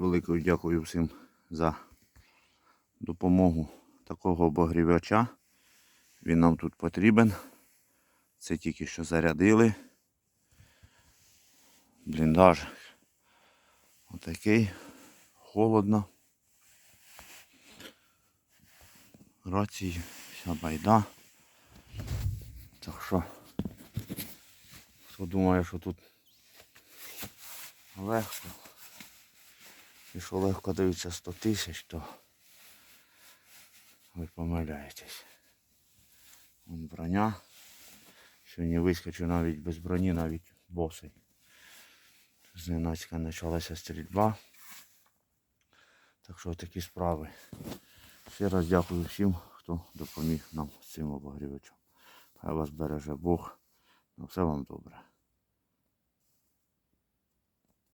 великою дякую всім за допомогу такого обогрівача. Він нам тут потрібен. Це тільки що зарядили. Бліндаж. Отакий. Холодно. Рації, вся байда. Так що, хто думає, що тут легко. І що легко даються 100 тисяч, то ви помиляєтесь. Вон броня. Сьогодні вискочу навіть без броні, навіть босий. Зненацька почалася стрільба. Так що такі справи. Ще раз дякую всім, хто допоміг нам з цим обогрівачем. Хай вас береже Бог. На все вам добре.